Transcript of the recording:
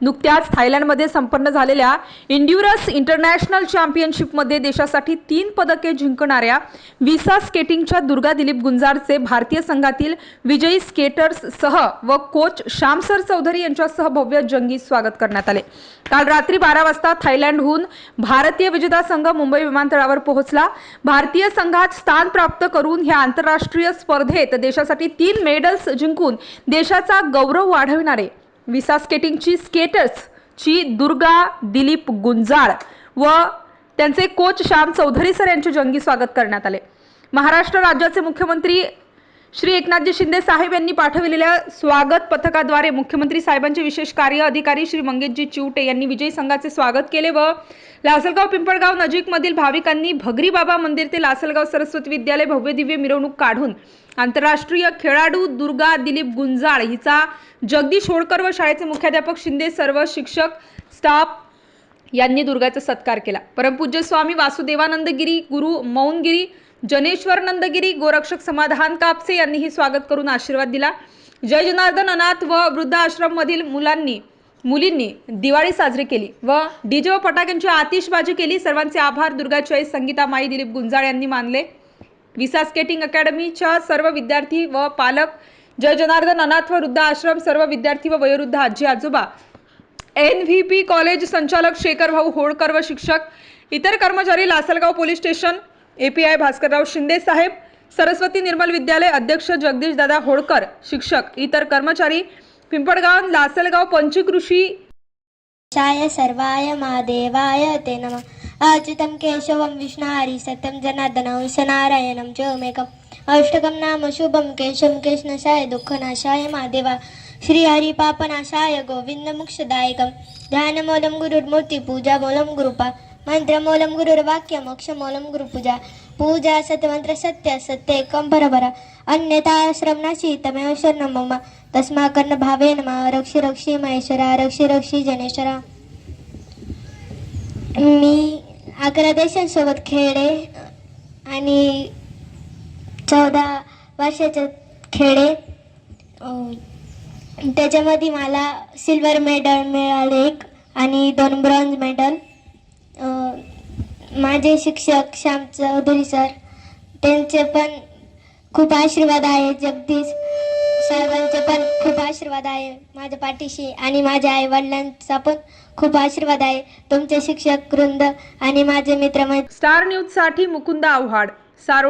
नुकत्याच थायलंडमध्ये संपन्न झालेल्या इंड्युरस इंटरनॅशनल चॅम्पियनशिपमध्ये देशासाठी तीन पदके जिंकणाऱ्या विसा स्केटिंगच्या दुर्गा दिलीप गुंजारचे भारतीय संघातील विजयी स्केटर्ससह व कोच श्यामसर चौधरी यांच्यासह भव्य जंगी स्वागत करण्यात आले. काल रात्री बारा वाजता थायलंडहून भारतीय विजेता संघ मुंबई विमानतळावर पोहोचला. भारतीय संघात स्थान प्राप्त करून ह्या आंतरराष्ट्रीय स्पर्धेत देशासाठी तीन मेडल्स जिंकून देशाचा गौरव वाढविणारे विसा स्केटिंगची स्केटर्सची दुर्गा दिलीप गुंजाळ व त्यांचे कोच श्याम चौधरी सर यांचे जंगी स्वागत करण्यात आले. महाराष्ट्र राज्याचे मुख्यमंत्री श्री एकनाथजी शिंदे साहेब यांनी पाठविलेल्या स्वागत पथकाद्वारे मुख्यमंत्री साहेबांचे विशेष कार्य अधिकारी श्री मंगेशजी चिवटे यांनी विजयी संघाचे स्वागत केले व लासलगाव पिंपळगाव नजीकमधील भाविकांनी भगरी बाबा मंदिर ते लासलगाव सरस्वती विद्यालय भव्य दिव्य मिरवणूक काढून आंतरराष्ट्रीय खेळाडू दुर्गा दिलीप गुंजाळ हिचा जगदीश होळकर व शाळेचे मुख्याध्यापक शिंदे सर्व शिक्षक स्टाफ यांनी दुर्गाचा सत्कार केला. परमपूज्य स्वामी वासुदेवानंदगिरी गुरु मौनगिरी जनेश्वर नंदगिरी गोरक्षक समाधान कापसे यांनीही स्वागत करून आशीर्वाद दिला. जय जनार्दन अनाथ व वृद्धाश्रममधील मुलांनी मुलींनी दिवाळी साजरी केली व डीजे व फटाक्यांची आतिषबाजी केली. सर्वांचे आभार. दुर्गाचाई संगीता माई दिलीप गुंजाळ यांनी मानले. विसा स्केटिंग अकॅडमीच्या सर्व विद्यार्थी व पालक जय जनार्दन अनाथ व वृद्धाश्रम सर्व विद्यार्थी व वयोवृद्ध आजी आजोबा एन व्ही पी कॉलेज संचालक शेखर भाऊ होळकर व शिक्षक इतर कर्मचारी Lasalgaon police station A P I Bhaskarrao Shinde साहेब सरस्वती निर्मल विद्यालय अध्यक्ष जगदीश दादा होळकर शिक्षक इतर कर्मचारी पिंपळगाव लासलगाव पंचकृषी शाय सर्वाय महादेवाय ते नम. अच्युतं केशवं विष्णुहारी सत्यं जनार्दनं सनारायणं च मेकम् अष्टकं नाम शुभं केशं केशनाशाय दुःखनाशाय महादेवा श्रीहरिपापनाशाय गोविन्दमुक्षदायकं ध्यानमूलं गुरुर्मूर्तिपूजामूलं गुरुपा. मन्त्रमूलं गुरुर्वाक्यम् मोक्षमूलं गुरुपूजा पूजा सत्यमन्त्र सत्य सत्येकं పరపర अन्यथा श्रवणाशी తమేవ శరణం मम తస్మాకర్ణ భావే నమ రక్షి రక్షి महेश्वरा రక్షి రక్షి జనేశ్వర मी अकरा देशांसोबत खेळले आणि चौदा वर्षाचे खेळले त्याच्यामध्ये मला सिल्वर मेडल मिळाले एक आणि दोन ब्रॉन्झ मेडल माझे शिक्षक श्याम चौधरी सर त्यांचे पण खूप आशीर्वाद आहे. जगदीश साहेबांचे पण खूप आशीर्वाद आहे. माझ्या पाठीशी आणि माझ्या आई वडिलांचा पण खूप आशीर्वाद आहे. तुमचे शिक्षक वृंद आणि माझे मित्र स्टार न्यूजसाठी मुकुंद आव्हाड सारोळे